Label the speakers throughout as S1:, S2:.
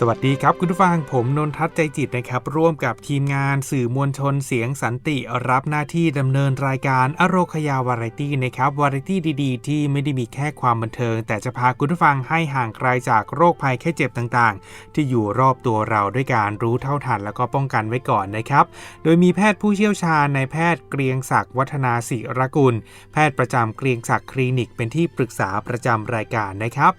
S1: สวัสดีครับคุณผู้ฟังผมนนทัศน์ใจจิตนะครับ ร่วมกับทีมงานสื่อมวลชนเสียงสันติรับหน้าที่ดำเนินรายการอโรคยาวาไรตี้นะครับวาไรตี้ดีๆ ที่ไม่ได้มีแค่ความบันเทิง แต่จะพาคุณผู้ฟังให้ห่างไกลจากโรคภัยแค่เจ็บต่างๆ ที่อยู่รอบตัวเราด้วยการรู้เท่าทันแล้วก็ป้องกันไว้ก่อนนะครับ โดยมีแพทย์ผู้เชี่ยวชาญในแพทย์เกรียงศักดิ์วัฒนาศิรกุล แพทย์ประจำเกรียงศักดิ์คลินิกเป็นที่ปรึกษาประจำรายการนะครับ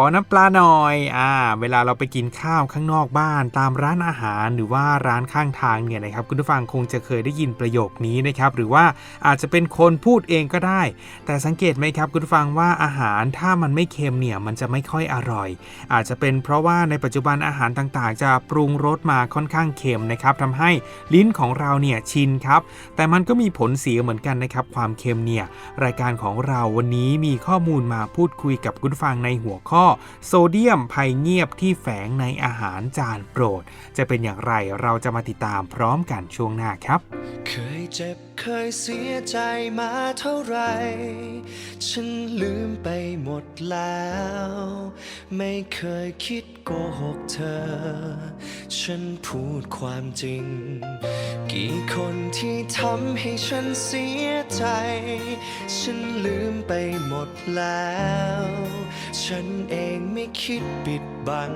S1: อน้ำปลาหน่อย อ่า เวลาเราไปกินข้าวข้างนอกบ้าน ตามร้านอาหารหรือว่าร้านข้างทางเนี่ยนะครับคุณผู้ฟังคงจะเคยได้ยินประโยคนี้นะครับหรือว่าอาจจะเป็นคนพูดเองก็ได้ แต่สังเกตไหมครับคุณผู้ฟังว่าอาหารถ้ามันไม่เค็มเนี่ยมันจะไม่ค่อยอร่อย อาจจะเป็นเพราะว่าในปัจจุบันอาหารต่างๆ จะปรุงรสมาค่อนข้างเค็มนะครับทำให้ลิ้นของเราเนี่ยชินครับ แต่มันก็มีผลเสียเหมือนกันนะครับความเค็มเนี่ยรายการของเราวันนี้มีข้อมูลมาพูดคุยกับคุณผู้ฟังในหัวข้อโซเดียมภัยเงียบที่แฝงในอาหารจานโปรด จะเป็นอย่างไรเราจะมาติดตามพร้อมกันช่วงหน้าครับ
S2: เคยเจ็บเคยเสียใจมาเท่าไร ฉันลืมไปหมดแล้ว ไม่เคยคิดโกหกเธอ ฉันพูดความจริง กี่คนที่ทำให้ฉันเสียใจ ฉันลืมไปหมดแล้ว ฉันเองไม่คิดปิดบัง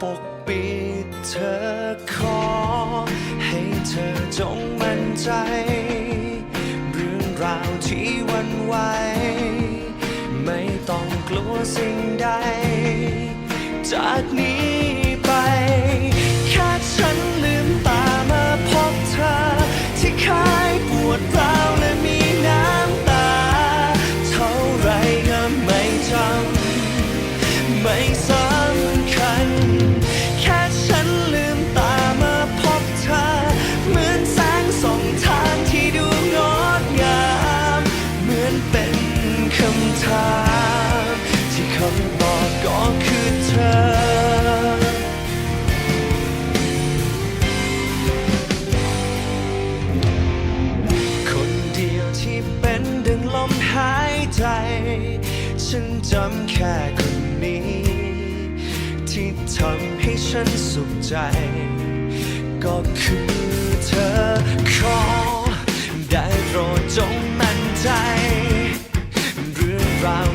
S2: ปกปิดเธอขอ ให้เธอจงมั่นใจ เรื่องราวที่วันไหวไม่ต้องกลัวสิ่งใด จากนี้ไป สุขใจ ก็คือเธอขอได้โปรดจงมั่นใจ เรื่องราว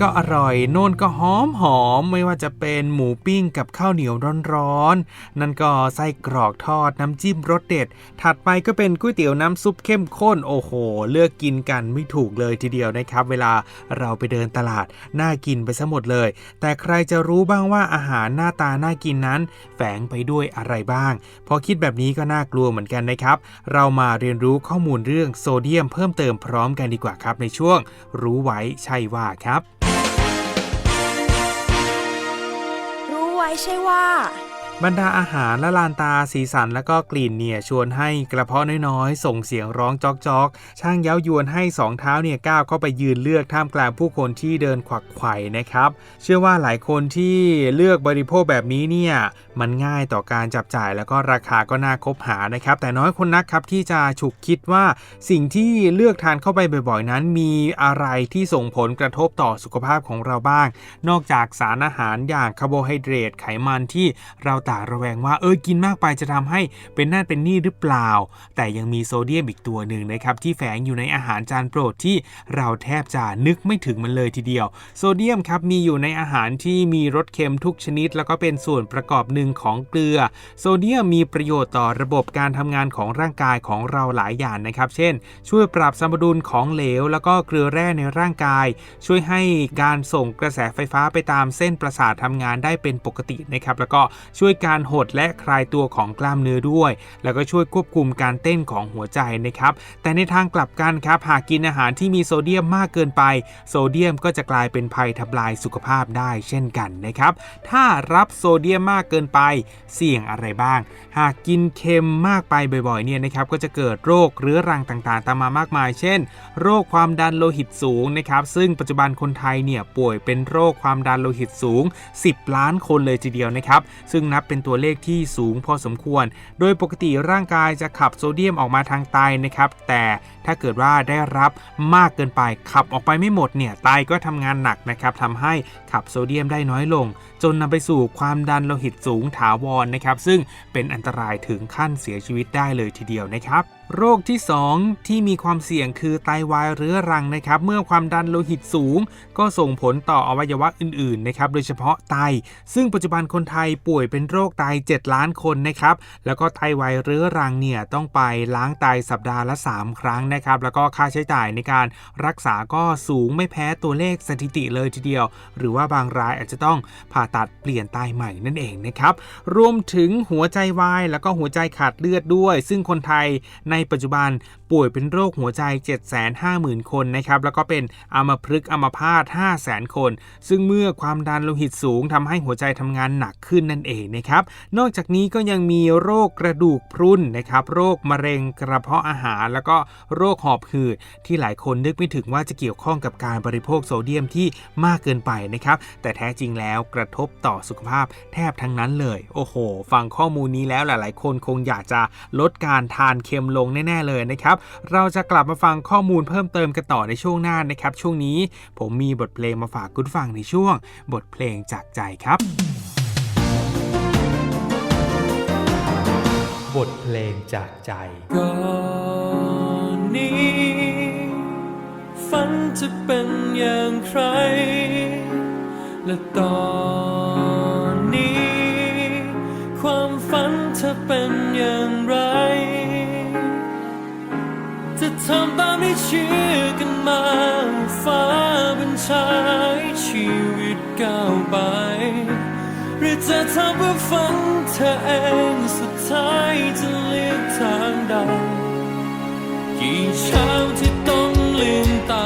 S2: ก็อร่อย โน่นก็หอมหอม
S1: ไม่ว่าจะเป็นหมูปิ้งกับข้าวเหนียวร้อนๆนั่นก็ไส้กรอกทอดน้ำจิ้มรสเด็ด ถัดไปก็เป็นก๋วยเตี๋ยวน้ำซุปเข้มข้นโอ้โห เลือกกินกันไม่ถูกเลยทีเดียวนะครับ เวลาเราไปเดินตลาดน่ากินไปซะหมดเลย แต่ใครจะรู้บ้างว่าอาหารหน้าตาน่ากินนั้น แฝงไปด้วยอะไรบ้าง พอคิดแบบนี้ก็น่ากลัวเหมือนกันนะครับ เรามาเรียนรู้ข้อมูลเรื่องโซเดียมเพิ่มเติมพร้อมกันดีกว่าครับในช่วง รู้ไว้ใช่ว่าครับ
S3: ใช่ว่า
S1: บรรดาอาหารและลานตาสีสันและก็กลิ่นเนี่ยชวนให้กระเพาะน้อยๆ ส่งเสียงร้องจอกจอกๆช่างเย้ายวนให้สองเท้าเนี่ยก้าวเข้าไปยืนเลือกท่ามกลางผู้คนที่เดินขวักไขว่นะครับ เชื่อว่าหลายคนที่เลือกบริโภคแบบนี้เนี่ยมันง่ายต่อการจับจ่ายแล้วก็ราคาก็น่าคบหานะครับ แต่น้อยคนนักครับที่จะฉุกคิดว่าสิ่งที่เลือกทานเข้าไปบ่อยๆ นั้น มีอะไรที่ส่งผลกระทบต่อสุขภาพของเราบ้าง นอกจากสารอาหารอย่างคาร์โบไฮเดรตไขมันที่เราต่างระแวงว่าเออกินมากไปจะทำให้เป็นนั่นเป็นนี่หรือเปล่า แต่ยังมีโซเดียมอีกตัวหนึ่งนะครับที่แฝงอยู่ในอาหารจานโปรดที่เราแทบจะนึกไม่ถึงมันเลยทีเดียว โซเดียมครับมีอยู่ในอาหารที่มีรสเค็มทุกชนิด แล้วก็เป็นส่วนประกอบหนึ่งของเกลือ โซเดียมมีประโยชน์ต่อระบบการทำงานของร่างกายของเราหลายอย่างนะครับ เช่น ช่วยปรับสมดุลของเหลว แล้วก็เกลือแร่ในร่างกาย ช่วยให้การส่งกระแสไฟฟ้าไปตามเส้นประสาททำงานได้เป็นปกตินะครับแล้วก็ช่วยการหดและคลายตัวของกล้ามเนื้อด้วย แล้วก็ช่วยควบคุมการเต้นของหัวใจนะครับ แต่ในทางกลับกันครับหากกินอาหารที่มีโซเดียมมากเกินไป โซเดียมก็จะกลายเป็นภัยทำลายสุขภาพได้เช่นกันนะครับ ถ้ารับโซเดียมมากเกินไป เสี่ยงอะไรบ้าง หากกินเค็มมากไปบ่อยๆเนี่ยนะครับก็จะเกิดโรคเรื้อรังต่างๆ ตามมามากมาย เช่น โรคความดันโลหิตสูงนะครับ ซึ่งปัจจุบันคนไทยเนี่ยป่วยเป็นโรคความดันโลหิตสูง 10 ล้านคนเลยทีเดียวนะครับ ซึ่งนับเป็นตัวเลขที่สูงพอสมควร โดยปกติร่างกายจะขับโซเดียมออกมาทางไตนะครับ แต่ถ้าเกิดว่าได้รับมากเกินไปขับออกไปไม่หมดเนี่ยไตก็ทำงานหนักนะครับทำให้ขับโซเดียมได้น้อยลง จนนำไปสู่ความดันโลหิตสูงถาวรนะครับ ซึ่งเป็นอันตรายถึงขั้นเสียชีวิตได้เลยทีเดียวนะครับ โรคที่ 2 ที่มีความเสี่ยงคือไตวายเรื้อรังนะครับ เมื่อความดันโลหิตสูง ก็ส่งผลต่ออวัยวะอื่นๆนะครับโดยเฉพาะไต ซึ่งปัจจุบันคนไทยป่วยเป็นโรคไต 7 ล้านคนนะครับแล้วก็ไตวายเรื้อรังเนี่ยต้องไปล้างไตสัปดาห์ละ 3 ครั้งนะครับแล้วก็ค่าใช้จ่ายในการรักษาก็สูงไม่แพ้ตัวเลขสถิติเลยทีเดียว หรือว่าบางรายอาจจะต้องผ่าตัดเปลี่ยนไตใหม่นั่นเองนะครับรวมถึงหัวใจวายแล้วก็หัวใจขาดเลือดด้วย ซึ่งคนไทยในปัจจุบันป่วยเป็นโรคหัวใจ 750,000 คนนะครับแล้วก็เป็นอัมพฤกษ์อัมพาต500,000 คน ซึ่งเมื่อความดันโลหิตสูงทำให้หัวใจทำงานหนักขึ้นนั่นเองนะครับนอกจากนี้ก็ยังมีโรคกระดูกพรุนนะครับโรคมะเร็งกระเพาะอาหาร แล้วก็โรคหอบหืดที่หลายคนนึกไม่ถึงว่าจะเกี่ยวข้องกับการบริโภคโซเดียมที่มากเกินไปนะครับแต่แท้จริงแล้วกระทบต่อสุขภาพแทบทั้งนั้นเลย โอ้โห ฟังข้อมูลนี้แล้วหลาย ๆ คนคงอยากจะลดการทานเค็มลงแน่ๆเลยนะครับ เราจะกลับมาฟังข้อมูลเพิ่มเติมกันต่อในช่วงหน้านะครับ ช่วงนี้ผมมีบทเพลงมาฝากคุณฟังในช่วง บทเพลงจากใจครับ
S4: บทเพลงจากใจ
S5: ก่อนนี้ฝันจะเป็นอย่างใคร และตอนนี้ ความฝันเธอเป็นอย่าง ทำตามที่เชื่อกันมาฟ้าบัญชาให้ชีวิตก้าวไป หรือจะทำเพื่อฝันเธอเองสุดท้ายจะเลือกทางใดกี่เช้าที่ต้องลืมตา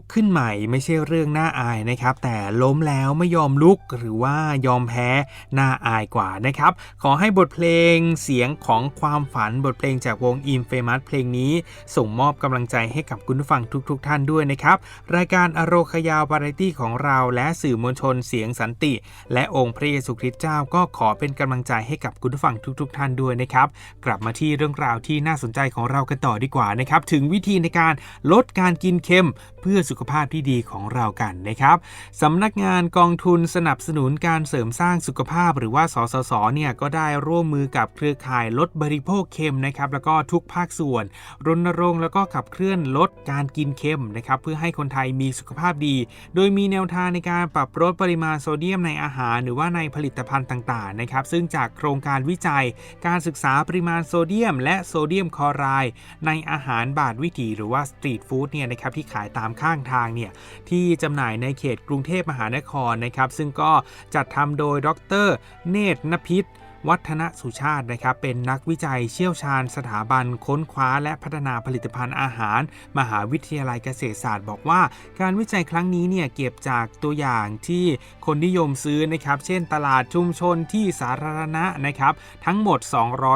S1: กขึ้นใหม่ไม่ใช่เรื่องน่าอายนะครับ แต่ล้มแล้วไม่ยอมลุกหรือว่ายอมแพ้น่าอายกว่านะครับ ขอให้บทเพลงเสียงของความฝันบทเพลงจากวง i n f a m o u s เพลงนี้ ส่งมอบกำลังใจให้กับคุณผู้ฟังทุกๆทท่านด้วยนะครับ รายการอโรคยาวาไรตี้ของเราและสื่อมวลชนเสียงสันติ และองค์พระเยซูคริสต์เจ้าก็ขอเป็นกำลังใจให้กับคุณผู้ฟังทุกๆท่านด้วยนะครับ กลับมาที่เรื่องราวที่น่าสนใจของเรากันต่อดีกว่านะครับ ถึงวิธีในการลดการกินเค็มเพื่อสุขภาพที่ดีของเรากันนะครับสำนักงานกองทุนสนับสนุนการเสริมสร้างสุขภาพ หรือว่าสสสเนี่ยก็ได้ร่วมมือกับเครือข่ายลดบริโภคเค็มนะครับแล้วก็ทุกภาคส่วนรณรงค์แล้วก็ขับเคลื่อนลดการกินเค็มนะครับเพื่อให้คนไทยมีสุขภาพดี โดยมีแนวทางในการปรับลดปริมาณโซเดียมในอาหาร หรือว่าในผลิตภัณฑ์ต่างๆนะครับซึ่งจากโครงการวิจัยการศึกษาปริมาณโซเดียม และโซเดียมคลอไรด์ในอาหารบาดวิถีหรือว่าสตรีทฟู้ดเนี่ยนะครับที่ขายตามข้างทางเนี่ยที่จำหน่ายในเขตกรุงเทพมหานครนะครับ ซึ่งก็จัดทำโดยดร เนตรนพิษ วัฒนสุชาตินะครับเป็นนักวิจัยเชี่ยวชาญสถาบันค้นคว้าและพัฒนาผลิตภัณฑ์อาหาร มหาวิทยาลัยเกษตรศาสตร์ บอกว่า การวิจัยครั้งนี้เนี่ยเก็บจากตัวอย่างที่คนนิยมซื้อนะครับเช่นตลาดชุมชนที่สาธารณะนะครับทั้งหมด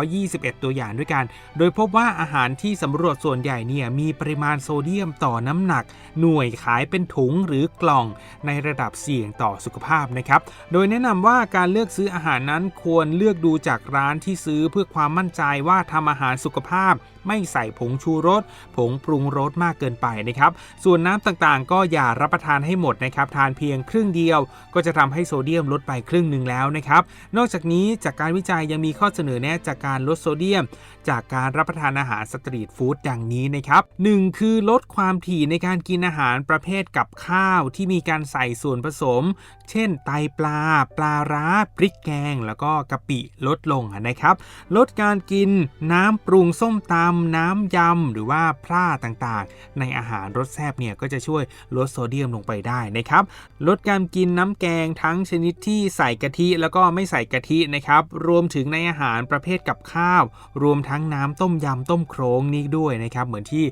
S1: 221 ตัวอย่างด้วยกัน โดยพบว่าอาหารที่สำรวจส่วนใหญ่เนี่ยมีปริมาณโซเดียมต่อน้ำหนัก หน่วยขายเป็นถุงหรือกล่องในระดับเสี่ยงต่อสุขภาพนะครับโดยแนะนำว่าการเลือกซื้ออาหารนั้นควรเลือกอกดูจากร้านที่ซื้อเพื่อความมั่นใจว่าทำอาหารสุขภาพ ไม่ใส่ผงชูรส ผงปรุงรสมากเกินไปนะครับ ส่วนน้ำต่างๆ ก็อย่ารับประทานให้หมดนะครับ ทานเพียงครึ่งเดียว ก็จะทำให้โซเดียมลดไปครึ่งหนึ่งแล้วนะครับ นอกจากนี้จากการวิจัยยังมีข้อเสนอแนะจากการลดโซเดียม จากการรับประทานอาหารสตรีทฟู้ดดังนี้นะครับ 1. คือลดความถี่ในการกินอาหารประเภทกับข้าวที่มีการใส่ส่วนผสม เช่น ไตปลา ปลาร้าพริกแกง แล้วก็กะปิลดลงนะครับ ลดการกินน้ำปรุงส้มตำน้ำยำ หรือว่าพร่าต่างๆ ในอาหารรสแซ่บเนี่ยก็จะช่วยลดโซเดียมลงไปได้นะครับ ลดการกินน้ำแกงทั้งชนิดที่ใส่กะทิแล้วก็ไม่ใส่กะทินะครับ รวมถึงในอาหารประเภทกับข้าว รวมทั้งน้ำต้มยำต้มโครงนี้ด้วยนะครับ เหมือนที่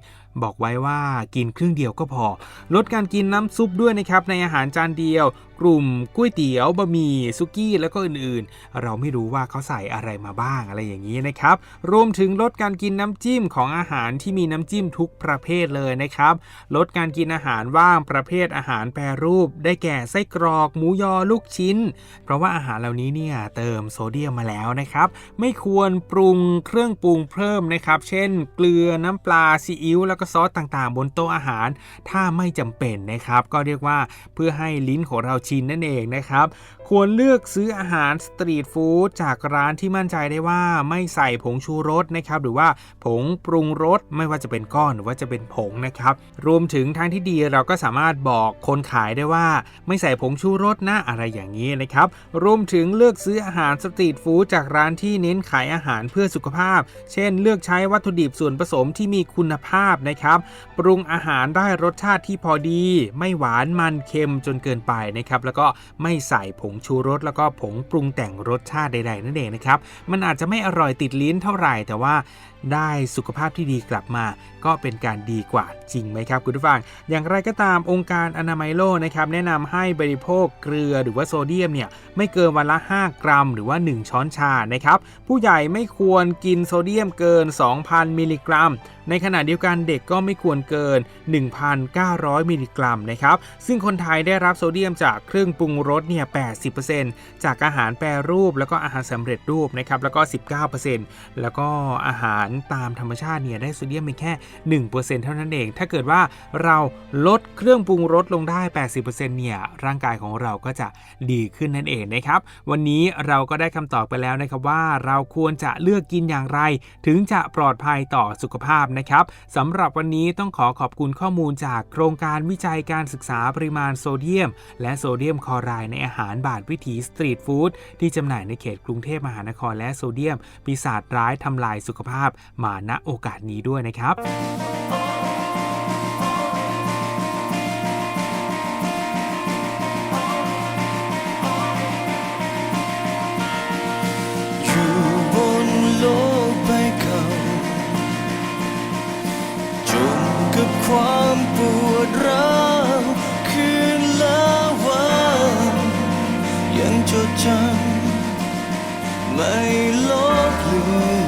S1: บอกไว้ว่ากินครึ่งเดียวก็พอ ลดการกินน้ำซุปด้วยนะครับในอาหารจานเดียว กลุ่มก๋วยเตี๋ยวบะหมี่ซุกี้แล้วก็อื่นๆ เราไม่รู้ว่าเขาใส่อะไรมาบ้างอะไรอย่างนี้นะครับ รวมถึงลดการกินน้ำจิ้มของอาหารที่มีน้ำจิ้มทุกประเภทเลยนะครับ ลดการกินอาหารว่างประเภทอาหารแปรรูป ได้แก่ไส้กรอกหมูยอลูกชิ้น เพราะว่าอาหารเหล่านี้เนี่ยเติมโซเดียมมาแล้วนะครับ ไม่ควรปรุงเครื่องปรุงเพิ่มนะครับ เช่น เกลือน้ำปลาซีอิ๊วแล้วก็ซอสต่างๆ บนโต๊ะอาหาร ถ้าไม่จำเป็นนะครับ ก็เรียกว่าเพื่อให้ลิ้นของเราชินนั่นเองนะครับ ควรเลือกซื้ออาหารสตรีทฟู้ดจากร้านที่มั่นใจได้ว่าไม่ใส่ผงชูรสนะครับ หรือว่าผงปรุงรสไม่ว่าจะเป็นก้อนหรือว่าจะเป็นผงนะครับ รวมถึงทางที่ดีเราก็สามารถบอกคนขายได้ว่า ไม่ใส่ผงชูรสนะอะไรอย่างนี้นะครับ รวมถึงเลือกซื้ออาหารสตรีทฟู้ดจากร้านที่เน้นขายอาหารเพื่อสุขภาพ เช่น เลือกใช้วัตถุดิบส่วนผสมที่มีคุณภาพนะครับ ปรุงอาหารได้รสชาติที่พอดี ไม่หวานมันเค็มจนเกินไปนะครับ แล้วก็ไม่ใส่ผงชูรส แล้วก็ผงปรุงแต่งรสชาติใดๆนั่นเองนะครับ มันอาจจะไม่อร่อยติดลิ้นเท่าไหร่แต่ว่าได้สุขภาพที่ดีกลับมา ก็เป็นการดีกว่าจริงไหมครับคุณผู้ฟัง อย่างไรก็ตามองค์การอนามัยโลกนะครับ แนะนำให้บริโภคเกลือหรือว่าโซเดียมเนี่ยไม่เกินวันละ 5 กรัม หรือว่า 1 ช้อนชานะครับ ผู้ใหญ่ไม่ควรกินโซเดียมเกิน 2,000 มิลลิกรัมในขณะเดียวกันเด็กก็ไม่ควรเกิน 1,900 มิลลิกรัมนะครับ ซึ่งคนไทยได้รับโซเดียมจากเครื่องปรุงรสเนี่ย 80%จากอาหารแปรรูปแล้วก็อาหารสำเร็จรูปนะครับ แล้วก็ 19%แล้วก็อาหารตามธรรมชาติเนี่ยได้โซเดียมเพียงแค่ 1%เท่านั้นเอง ถ้าเกิดว่าเราลดเครื่องปรุงรสลงได้ 80%เนี่ย ร่างกายของเราก็จะดีขึ้นนั่นเองนะครับ วันนี้เราก็ได้คำตอบไปแล้วนะครับว่าเราควรจะเลือกกินอย่างไร ถึงจะปลอดภัยต่อสุขภาพนะครับสำหรับวันนี้ต้องขอขอบคุณข้อมูลจากโครงการวิจัยการศึกษาปริมาณโซเดียม และโซเดียมคลอไรด์ในอาหารบาดวิถีสตรีทฟู้ดที่จำหน่ายในเขตกรุงเทพมหานครและโซเดียม ปีศาจร้ายทำลายสุขภาพมาณโอกาสนี้ด้วยนะครับ
S2: ความปวดร้าวคืนละวันยังจดจำไม่ลบเลือ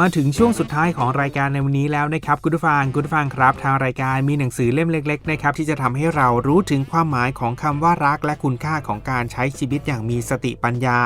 S2: มา
S1: ถึงช่วงสุดท้ายของรายการในวันนี้แล้วนะครับคุณผู้ฟังคุณผู้ฟังครับ ทางรายการมีหนังสือเล่มเล็กๆนะครับที่จะทำให้เรารู้ถึงความหมายของคำว่ารักและคุณค่าของการใช้ชีวิตอย่างมีสติปัญญา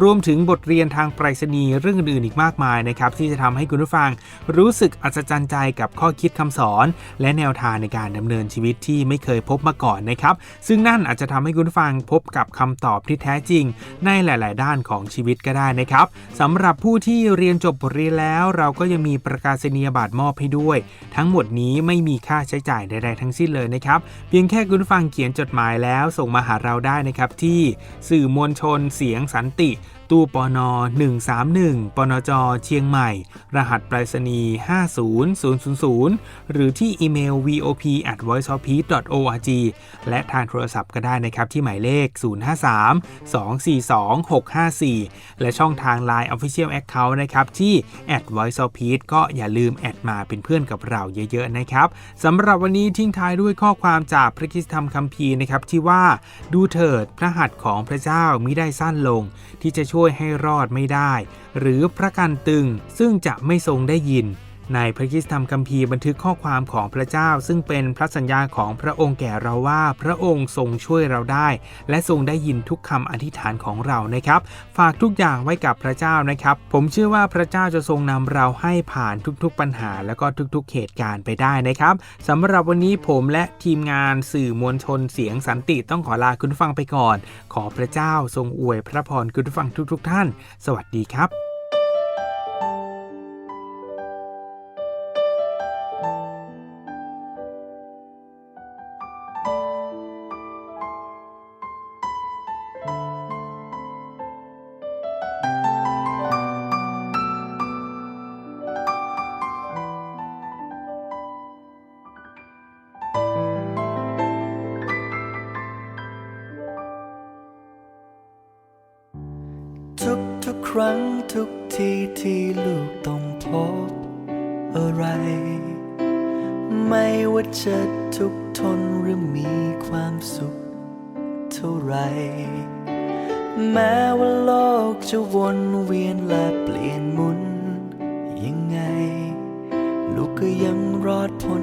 S1: รวมถึงบทเรียนทางไปรษณีย์เรื่องอื่นอีกมากมายนะครับที่จะทำให้คุณผู้ฟัง รู้สึกอัศจรรย์ใจกับข้อคิดคำสอน และแนวทางในการดำเนินชีวิตที่ไม่เคยพบมาก่อนนะครับซึ่งนั่นอาจจะทำให้คุณผู้ฟังพบกับคำตอบที่แท้จริง ในหลาย ๆ ด้านของชีวิตก็ได้นะครับสำหรับผู้ที่เรียนจบบทเรียนแล้วแล้วเราก็ยังมีประกาศนียบัตรมอบให้ด้วย ทั้งหมดนี้ไม่มีค่าใช้จ่ายใดๆทั้งสิ้นเลยนะครับ เพียงแค่คุณฟังเขียนจดหมายแล้วส่งมาหาเราได้นะครับที่สื่อมวลชนเสียงสันติตู้ปน131 ปนจ เชียงใหม่ รหัสไปรษณีย์ 50000 หรือที่อีเมล vop at voiceofpeace org และทางโทรศัพท์ก็ได้นะครับ ที่หมายเลข 053 242 654 และช่องทาง Line Official Account นะครับ ที่ at voiceofpeace ก็อย่าลืมแอดมาเป็นเพื่อนกับเราเยอะๆนะครับสำหรับวันนี้ทิ้งท้ายด้วยข้อความจากพระคิสธรรมคัมภีร์นะครับที่ว่าดูเถิดพระหัตถ์ของพระเจ้ามิได้สั้นลงที่จะช่วยให้รอดไม่ได้ หรือพระกันตึงซึ่งจะไม่ทรงได้ยิน ในพระคิสธรรมคัมภีร์บันทึกข้อความของพระเจ้า ซึ่งเป็นพระสัญญาของพระองค์แก่เราว่า พระองค์ทรงช่วยเราได้ และทรงได้ยินทุกคำอธิษฐานของเรานะครับ ฝากทุกอย่างไว้กับพระเจ้านะครับ ผมเชื่อว่าพระเจ้าจะทรงนำเราให้ผ่านทุกๆปัญหา แล้วก็ทุกๆเหตุการณ์ไปได้นะครับสำหรับวันนี้ผมและทีมงานสื่อมวลชนเสียงสันติต้องขอลาคุณฟังไปก่อน ขอพระเจ้าทรงอวยพระพรคุณฟังทุกๆ ท่าน สวัสดีครับ
S6: ทุกทุกครั้งทุกทีที่ลูกต้องพบอะไร ไม่ว่าจะทุกทนหรือมีความสุขเท่าไร แม้ว่าโลกจะวนเวียนและเปลี่ยนหมุนยังไง ลูกก็ยังรอดพ้น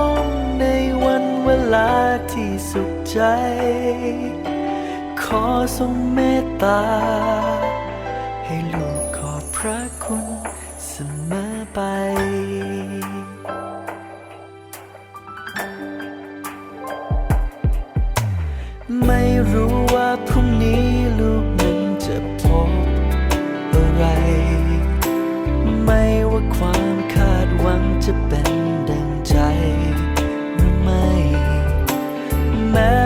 S6: ใจ ขอทรงเมตตา ให้ลูกขอบพระคุณเสมอไปไม่รู้ว่าพรุ่งนี้ลูกนั้นจะพบอะไร ไม่ว่าความคาดหวังจะเป็นดังใจหรือไม่แม้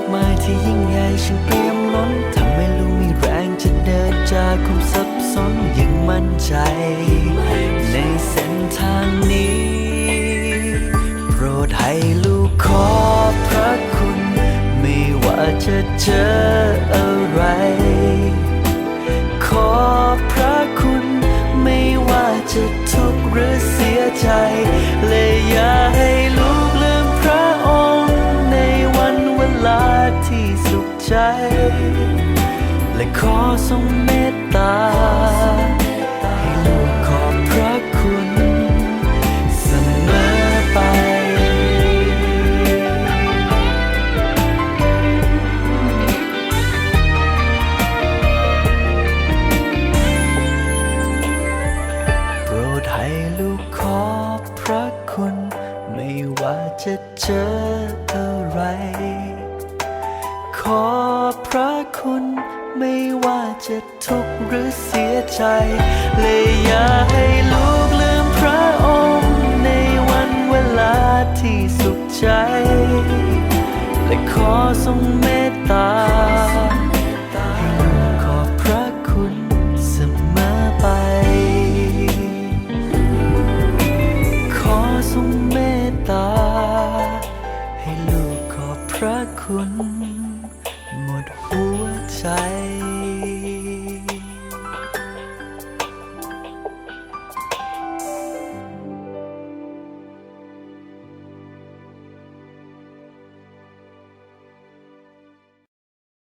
S6: ากมายที่ยิ่งใหญ่ฉันเปี่ยมล้นทำให้ลูกมีแรงจะเดินจากความสับสนอยังมั่นใจ ในเส้นทางนี้ โปรดให้ลูกขอพระคุณ ไม่ว่าจะเจออะไร ขอพระคุณ ไม่ว่าจะทุกข์หรือเสียใจเลยอย่าให้ลูก ใจ และขอทรงเมตตา ให้ลูกขอบพระคุณเสมอไป โปรดให้ลูกขอบพระคุณ ไม่ว่าจะเจออะไรขอ พระคุณ ไม่ว่าจะทุกข์หรือเสียใจ เลยอย่าให้ลูกลืมพระองค์ในวันเวลาที่สุขใจ และขอทรงเมตตา ใ